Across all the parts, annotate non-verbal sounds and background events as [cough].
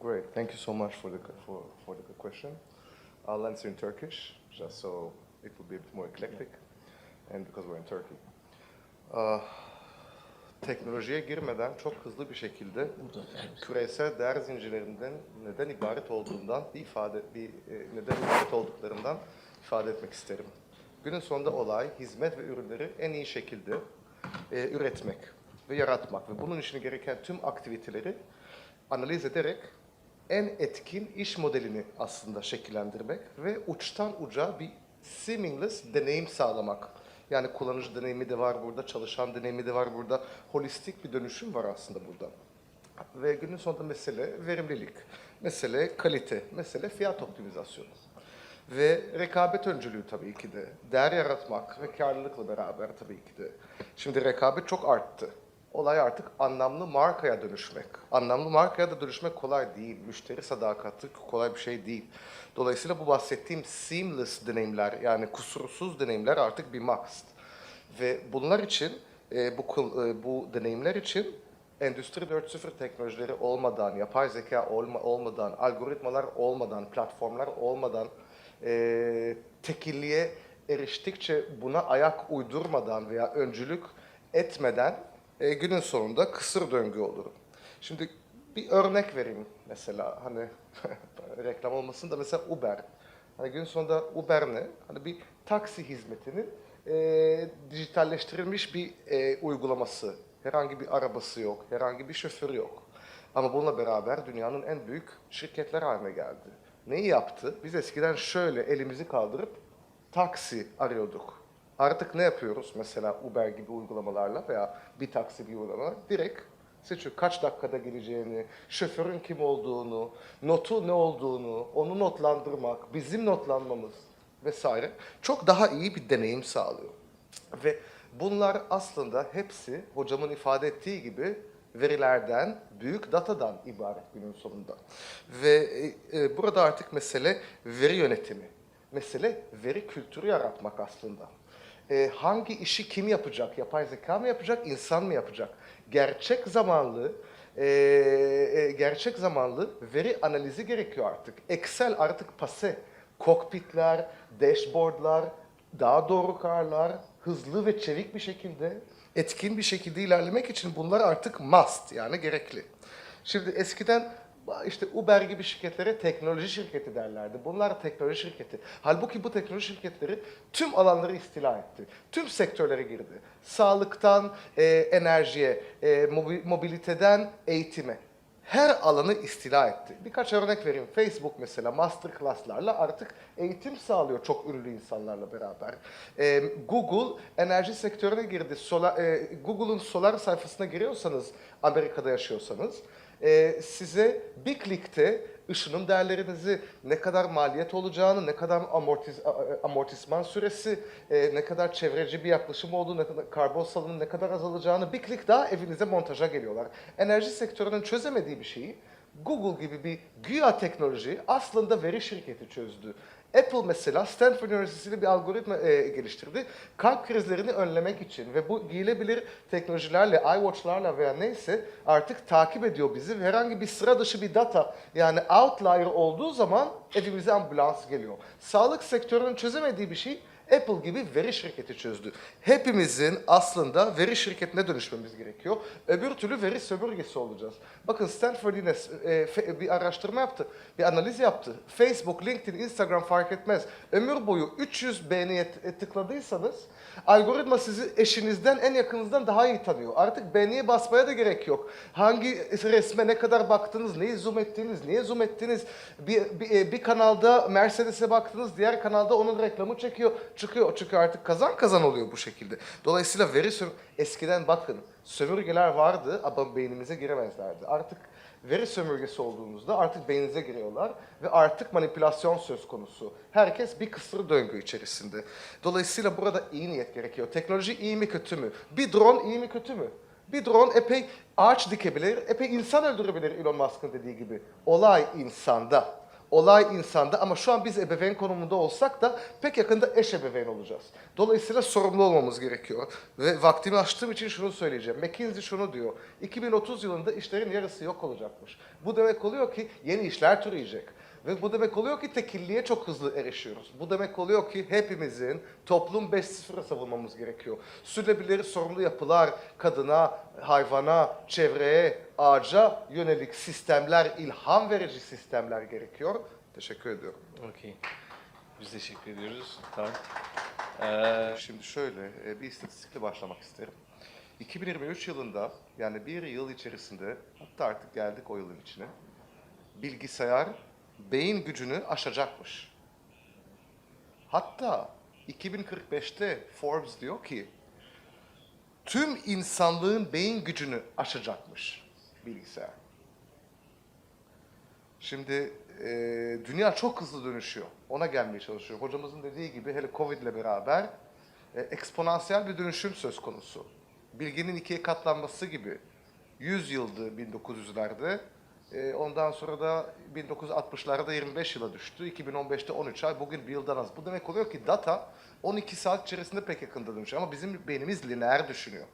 great. Thank you so much for the for, for the question. I'll answer in Turkish, just so it will be a bit more eclectic, and because we're in Turkey. Uh, teknolojiye girmeden çok hızlı bir şekilde küresel değer zincirlerinden neden ibaret olduğundan bir ifade bir e, neden ibaret olduklarından ifade etmek isterim. Günün sonunda olay hizmet ve ürünleri en iyi şekilde e, üretmek ve yaratmak ve bunun için gereken tüm aktiviteleri analiz ederek en etkin iş modelini aslında şekillendirmek ve uçtan uca bir seamless deneyim sağlamak. Yani kullanıcı deneyimi de var burada, çalışan deneyimi de var burada. Holistik bir dönüşüm var aslında burada. Ve günün sonunda mesele verimlilik, mesele kalite, mesele fiyat optimizasyonu. Ve rekabet öncülüğü tabii ki de. Değer yaratmak ve karlılıkla beraber tabii ki de. Şimdi rekabet çok arttı. Olay artık anlamlı markaya dönüşmek. Anlamlı markaya da dönüşmek kolay değil. Müşteri sadakati kolay bir şey değil. Dolayısıyla bu bahsettiğim seamless deneyimler yani kusursuz deneyimler artık bir must. Ve bunlar için e, bu e, bu deneyimler için Endüstri 4.0 teknolojileri olmadan, yapay zeka olma, olmadan, algoritmalar olmadan, platformlar olmadan, e, tekilliğe eriştikçe buna ayak uydurmadan veya öncülük etmeden e, günün sonunda kısır döngü olur. Şimdi bir örnek vereyim mesela hani [laughs] reklam olmasın da mesela Uber. Hani gün sonunda Uber ne? Hani bir taksi hizmetinin e, dijitalleştirilmiş bir e, uygulaması. Herhangi bir arabası yok, herhangi bir şoförü yok. Ama bununla beraber dünyanın en büyük şirketler haline geldi. Neyi yaptı? Biz eskiden şöyle elimizi kaldırıp taksi arıyorduk. Artık ne yapıyoruz? Mesela Uber gibi uygulamalarla veya bir taksi gibi uygulamalar direkt seçiyor. Kaç dakikada geleceğini, şoförün kim olduğunu, notu ne olduğunu, onu notlandırmak, bizim notlanmamız vesaire çok daha iyi bir deneyim sağlıyor. Ve bunlar aslında hepsi hocamın ifade ettiği gibi verilerden, büyük datadan ibaret günün sonunda. Ve e, e, burada artık mesele veri yönetimi. Mesele veri kültürü yaratmak aslında. E, hangi işi kim yapacak? Yapay zeka mı yapacak, insan mı yapacak? Gerçek zamanlı e, e, gerçek zamanlı veri analizi gerekiyor artık. Excel artık pase. Kokpitler, dashboardlar, daha doğru kararlar, hızlı ve çevik bir şekilde, etkin bir şekilde ilerlemek için bunlar artık must yani gerekli. Şimdi eskiden işte Uber gibi şirketlere teknoloji şirketi derlerdi. Bunlar teknoloji şirketi. Halbuki bu teknoloji şirketleri tüm alanları istila etti. Tüm sektörlere girdi. Sağlıktan e, enerjiye, e, mobi- mobiliteden eğitime her alanı istila etti. Birkaç örnek vereyim. Facebook mesela masterclasslarla artık eğitim sağlıyor çok ünlü insanlarla beraber. Ee, Google enerji sektörüne girdi. E, Google'un solar sayfasına giriyorsanız, Amerika'da yaşıyorsanız, e, size bir klikte ışınım değerlerinizi, ne kadar maliyet olacağını, ne kadar amortiz, a- amortisman süresi, e, ne kadar çevreci bir yaklaşım olduğu, ne kadar karbon salınımının ne kadar azalacağını bir klik daha evinize montaja geliyorlar. Enerji sektörünün çözemediği bir şeyi Google gibi bir güya teknoloji aslında veri şirketi çözdü. Apple mesela Stanford Üniversitesi'nde bir algoritma e, geliştirdi. Kalp krizlerini önlemek için ve bu giyilebilir teknolojilerle, iWatch'larla veya neyse artık takip ediyor bizi. Herhangi bir sıra dışı bir data yani outlier olduğu zaman evimize ambulans geliyor. Sağlık sektörünün çözemediği bir şey Apple gibi veri şirketi çözdü. Hepimizin aslında veri şirketine dönüşmemiz gerekiyor. Öbür türlü veri sömürgesi olacağız. Bakın Stanford yine e, bir araştırma yaptı, bir analiz yaptı. Facebook, LinkedIn, Instagram fark etmez. Ömür boyu 300 beğeniye e, tıkladıysanız algoritma sizi eşinizden, en yakınınızdan daha iyi tanıyor. Artık beğeniye basmaya da gerek yok. Hangi resme ne kadar baktınız, neyi zoom ettiniz, niye zoom ettiniz? Bir, bir, e, bir kanalda Mercedes'e baktınız, diğer kanalda onun reklamı çekiyor, çıkıyor. Çünkü artık kazan kazan oluyor bu şekilde. Dolayısıyla veri söm eskiden bakın sömürgeler vardı ama beynimize giremezlerdi. Artık veri sömürgesi olduğumuzda artık beyninize giriyorlar ve artık manipülasyon söz konusu. Herkes bir kısır döngü içerisinde. Dolayısıyla burada iyi niyet gerekiyor. Teknoloji iyi mi kötü mü? Bir drone iyi mi kötü mü? Bir drone epey ağaç dikebilir, epey insan öldürebilir Elon Musk'ın dediği gibi. Olay insanda. Olay insanda ama şu an biz ebeveyn konumunda olsak da pek yakında eş ebeveyn olacağız. Dolayısıyla sorumlu olmamız gerekiyor. Ve vaktimi aştığım için şunu söyleyeceğim. McKinsey şunu diyor. 2030 yılında işlerin yarısı yok olacakmış. Bu demek oluyor ki yeni işler türeyecek. Ve bu demek oluyor ki tekilliğe çok hızlı erişiyoruz. Bu demek oluyor ki hepimizin toplum 5.0'ı savunmamız gerekiyor. Sürdürülebilir sorumlu yapılar, kadına, hayvana, çevreye, ağaca yönelik sistemler, ilham verici sistemler gerekiyor. Teşekkür ediyorum. Okey. Biz teşekkür ediyoruz. Tamam. Ee, Şimdi şöyle e, bir istatistikle başlamak isterim. 2023 yılında yani bir yıl içerisinde hatta artık geldik o yılın içine bilgisayar beyin gücünü aşacakmış. Hatta 2045'te Forbes diyor ki tüm insanlığın beyin gücünü aşacakmış bilgisayar. Şimdi e, dünya çok hızlı dönüşüyor. Ona gelmeye çalışıyor. Hocamızın dediği gibi hele Covid ile beraber e, eksponansiyel bir dönüşüm söz konusu. Bilginin ikiye katlanması gibi 100 yıldı 1900'lerde. E, ondan sonra da 1960'larda 25 yıla düştü. 2015'te 13 ay. Bugün bir yıldan az. Bu demek oluyor ki data 12 saat içerisinde pek yakında dönüşüyor. Ama bizim beynimiz lineer düşünüyor.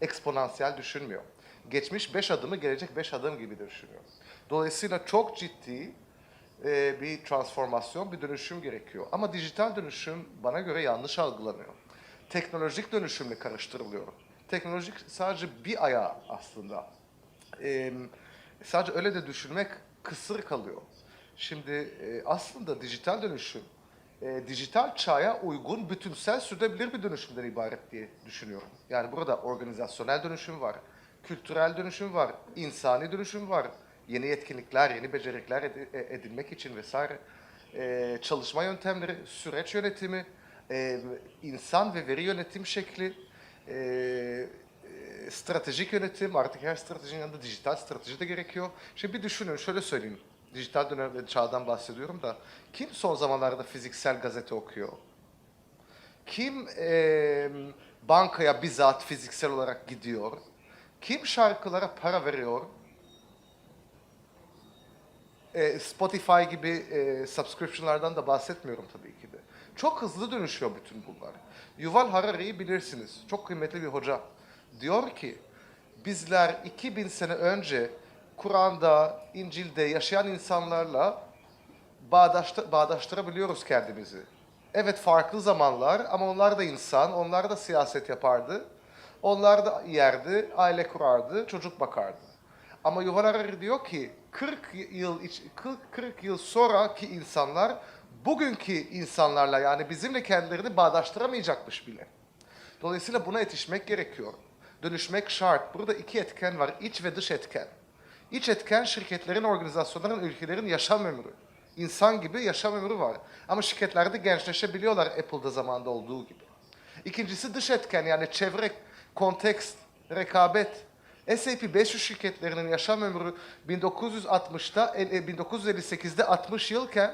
Eksponansiyel düşünmüyor. Geçmiş 5 adımı gelecek 5 adım gibi düşünüyor. Dolayısıyla çok ciddi e, bir transformasyon, bir dönüşüm gerekiyor. Ama dijital dönüşüm bana göre yanlış algılanıyor. Teknolojik dönüşümle karıştırılıyor. Teknolojik sadece bir ayağı aslında. E, sadece öyle de düşünmek kısır kalıyor. Şimdi e, aslında dijital dönüşüm, e, dijital çağa uygun bütünsel sürdürülebilir bir dönüşümden ibaret diye düşünüyorum. Yani burada organizasyonel dönüşüm var, kültürel dönüşüm var, insani dönüşüm var, yeni yetkinlikler, yeni becerikler edi- e, edinmek için vesaire, e, çalışma yöntemleri, süreç yönetimi, e, insan ve veri yönetim şekli, e, stratejik yönetim, artık her stratejinin yanında dijital strateji de gerekiyor. Şimdi bir düşünün, şöyle söyleyeyim. Dijital dönem çağdan bahsediyorum da kim son zamanlarda fiziksel gazete okuyor? Kim e, bankaya bizzat fiziksel olarak gidiyor? Kim şarkılara para veriyor? E, Spotify gibi e, subscriptionlardan da bahsetmiyorum tabii ki de. Çok hızlı dönüşüyor bütün bunlar. Yuval Harari'yi bilirsiniz. Çok kıymetli bir hoca. Diyor ki, bizler 2000 sene önce Kur'an'da, İncil'de yaşayan insanlarla bağdaştı, bağdaştırabiliyoruz kendimizi. Evet farklı zamanlar ama onlar da insan, onlar da siyaset yapardı. Onlar da yerdi, aile kurardı, çocuk bakardı. Ama Yuval Harari diyor ki 40 yıl iç- 40, 40 yıl sonraki insanlar bugünkü insanlarla yani bizimle kendilerini bağdaştıramayacakmış bile. Dolayısıyla buna yetişmek gerekiyor. Dönüşmek şart. Burada iki etken var. iç ve dış etken. İç etken şirketlerin, organizasyonların, ülkelerin yaşam ömrü. İnsan gibi yaşam ömrü var. Ama şirketlerde gençleşebiliyorlar Apple'da zamanda olduğu gibi. İkincisi dış etken yani çevre, kontekst, rekabet. S&P 500 şirketlerinin yaşam ömrü 1960'da, e, e, 1958'de 60 yılken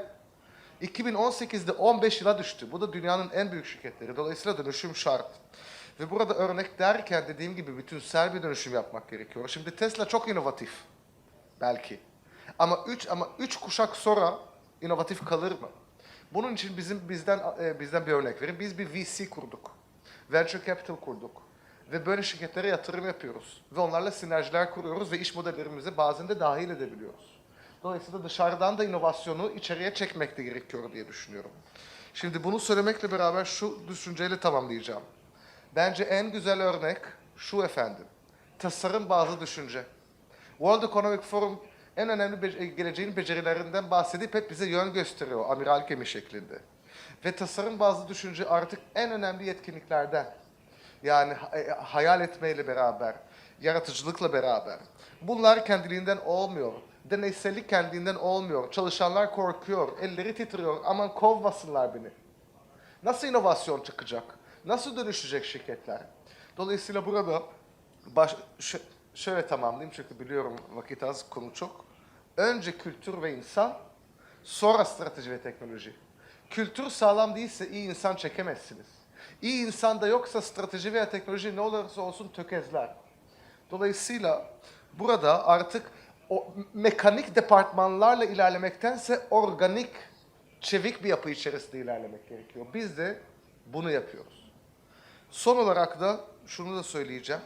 2018'de 15 yıla düştü. Bu da dünyanın en büyük şirketleri. Dolayısıyla dönüşüm şart. Ve burada örnek derken dediğim gibi bütünsel bir dönüşüm yapmak gerekiyor. Şimdi Tesla çok inovatif. Belki. Ama üç ama üç kuşak sonra inovatif kalır mı? Bunun için bizim bizden e, bizden bir örnek verin. Biz bir VC kurduk. Venture capital kurduk. Ve böyle şirketlere yatırım yapıyoruz. Ve onlarla sinerjiler kuruyoruz ve iş modellerimizi bazen de dahil edebiliyoruz. Dolayısıyla dışarıdan da inovasyonu içeriye çekmek de gerekiyor diye düşünüyorum. Şimdi bunu söylemekle beraber şu düşünceyle tamamlayacağım. Bence en güzel örnek şu efendim. Tasarım bazı düşünce. World Economic Forum en önemli be- geleceğin becerilerinden bahsedip hep bize yön gösteriyor amiral gemi şeklinde. Ve tasarım bazı düşünce artık en önemli yetkinliklerden. Yani ha- e, hayal etmeyle beraber, yaratıcılıkla beraber. Bunlar kendiliğinden olmuyor. Deneysellik kendiliğinden olmuyor. Çalışanlar korkuyor, elleri titriyor. Aman kovmasınlar beni. Nasıl inovasyon çıkacak? Nasıl dönüşecek şirketler? Dolayısıyla burada baş, şöyle tamamlayayım çünkü biliyorum vakit az, konu çok. Önce kültür ve insan, sonra strateji ve teknoloji. Kültür sağlam değilse iyi insan çekemezsiniz. İyi insan da yoksa strateji veya teknoloji ne olursa olsun tökezler. Dolayısıyla burada artık o mekanik departmanlarla ilerlemektense organik, çevik bir yapı içerisinde ilerlemek gerekiyor. Biz de bunu yapıyoruz. Son olarak da şunu da söyleyeceğim.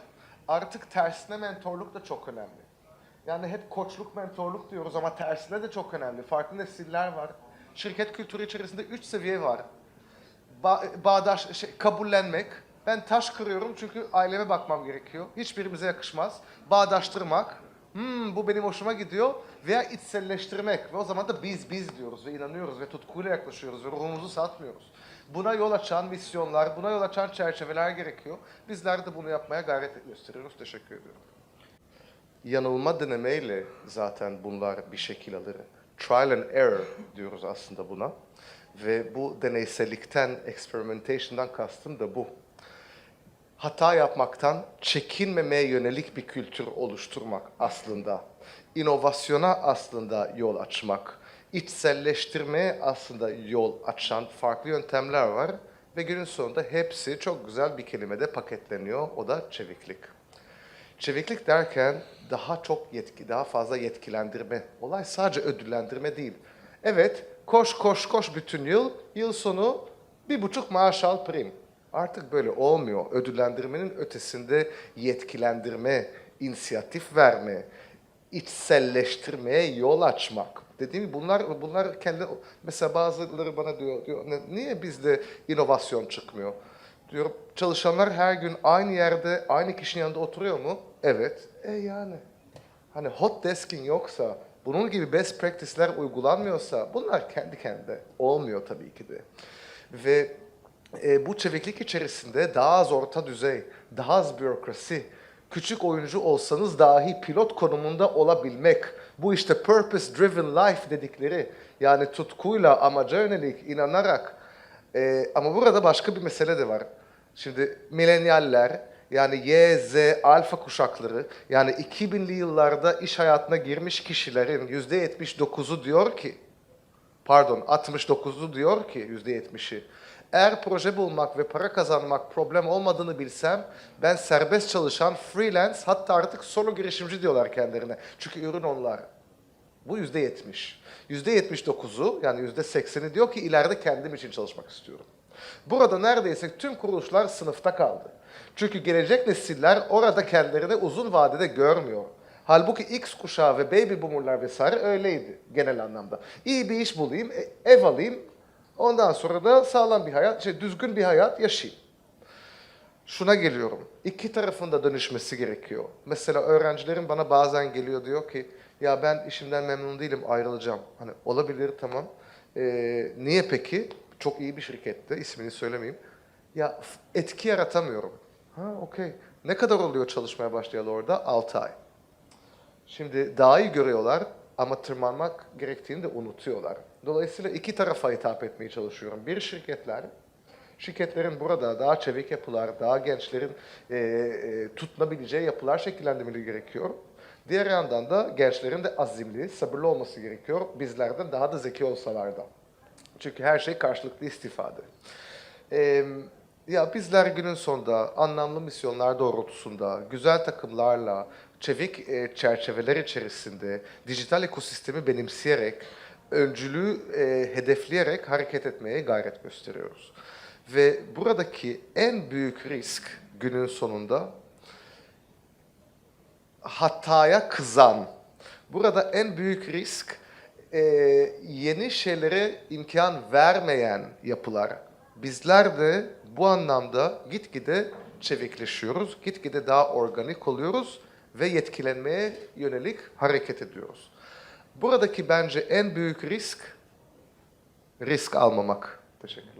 Artık tersine mentorluk da çok önemli. Yani hep koçluk, mentorluk diyoruz ama tersine de çok önemli. Farklı nesiller var. Şirket kültürü içerisinde üç seviye var. Ba- bağdaş, şey, kabullenmek. Ben taş kırıyorum çünkü aileme bakmam gerekiyor. Hiçbirimize yakışmaz. Bağdaştırmak. Hmm, bu benim hoşuma gidiyor. Veya içselleştirmek. Ve o zaman da biz biz diyoruz ve inanıyoruz ve tutkuyla yaklaşıyoruz ve ruhumuzu satmıyoruz. Buna yol açan misyonlar, buna yol açan çerçeveler gerekiyor. Bizler de bunu yapmaya gayret gösteriyoruz. Teşekkür ediyorum. Yanılma denemeyle zaten bunlar bir şekil alır. Trial and error diyoruz aslında buna. Ve bu deneysellikten, experimentation'dan kastım da bu. Hata yapmaktan çekinmemeye yönelik bir kültür oluşturmak aslında. İnovasyona aslında yol açmak. İçselleştirmeye aslında yol açan farklı yöntemler var. Ve günün sonunda hepsi çok güzel bir kelimede paketleniyor. O da çeviklik. Çeviklik derken daha çok yetki, daha fazla yetkilendirme. Olay sadece ödüllendirme değil. Evet, koş koş koş bütün yıl, yıl sonu bir buçuk maaş al prim. Artık böyle olmuyor. Ödüllendirmenin ötesinde yetkilendirme, inisiyatif verme, içselleştirmeye yol açmak. Dediğim gibi bunlar bunlar kendi mesela bazıları bana diyor diyor "Ne- niye bizde inovasyon çıkmıyor? Diyorum çalışanlar her gün aynı yerde aynı kişinin yanında oturuyor mu? Evet. E yani hani hot desking yoksa bunun gibi best practice'ler uygulanmıyorsa bunlar kendi kendine olmuyor tabii ki de. Ve e, bu çeviklik içerisinde daha az orta düzey, daha az bürokrasi, küçük oyuncu olsanız dahi pilot konumunda olabilmek, bu işte purpose driven life dedikleri yani tutkuyla, amaca yönelik, inanarak e, ama burada başka bir mesele de var. Şimdi milenyaller yani Y, Z, alfa kuşakları yani 2000'li yıllarda iş hayatına girmiş kişilerin %79'u diyor ki pardon 69'u diyor ki %70'i eğer proje bulmak ve para kazanmak problem olmadığını bilsem ben serbest çalışan freelance hatta artık solo girişimci diyorlar kendilerine. Çünkü ürün onlar. Bu yüzde yetmiş. Yüzde yetmiş dokuzu yani yüzde sekseni diyor ki ileride kendim için çalışmak istiyorum. Burada neredeyse tüm kuruluşlar sınıfta kaldı. Çünkü gelecek nesiller orada kendilerini uzun vadede görmüyor. Halbuki X kuşağı ve baby boomerlar vesaire öyleydi genel anlamda. İyi bir iş bulayım, e- ev alayım, ondan sonra da sağlam bir hayat, şey, düzgün bir hayat yaşayayım şuna geliyorum. İki tarafında dönüşmesi gerekiyor. Mesela öğrencilerim bana bazen geliyor diyor ki ya ben işimden memnun değilim ayrılacağım. Hani olabilir tamam. Ee, niye peki? Çok iyi bir şirkette ismini söylemeyeyim. Ya etki yaratamıyorum. Ha okey. Ne kadar oluyor çalışmaya başlayalı orada? 6 ay. Şimdi daha iyi görüyorlar ama tırmanmak gerektiğini de unutuyorlar. Dolayısıyla iki tarafa hitap etmeye çalışıyorum. Bir şirketler, şirketlerin burada daha çevik yapılar, daha gençlerin e, e, tutunabileceği yapılar şekillendirmeleri gerekiyor. Diğer yandan da gençlerin de azimli, sabırlı olması gerekiyor. Bizlerden daha da zeki olsalar da. Çünkü her şey karşılıklı istifade. Ee, ya bizler günün sonunda anlamlı misyonlar doğrultusunda, güzel takımlarla, çevik e, çerçeveler içerisinde, dijital ekosistemi benimseyerek, öncülüğü e, hedefleyerek hareket etmeye gayret gösteriyoruz. Ve buradaki en büyük risk günün sonunda hataya kızan. Burada en büyük risk e, yeni şeylere imkan vermeyen yapılar. Bizler de bu anlamda gitgide çevikleşiyoruz, gitgide daha organik oluyoruz ve yetkilenmeye yönelik hareket ediyoruz. Buradaki bence en büyük risk risk almamak. Teşekkürler.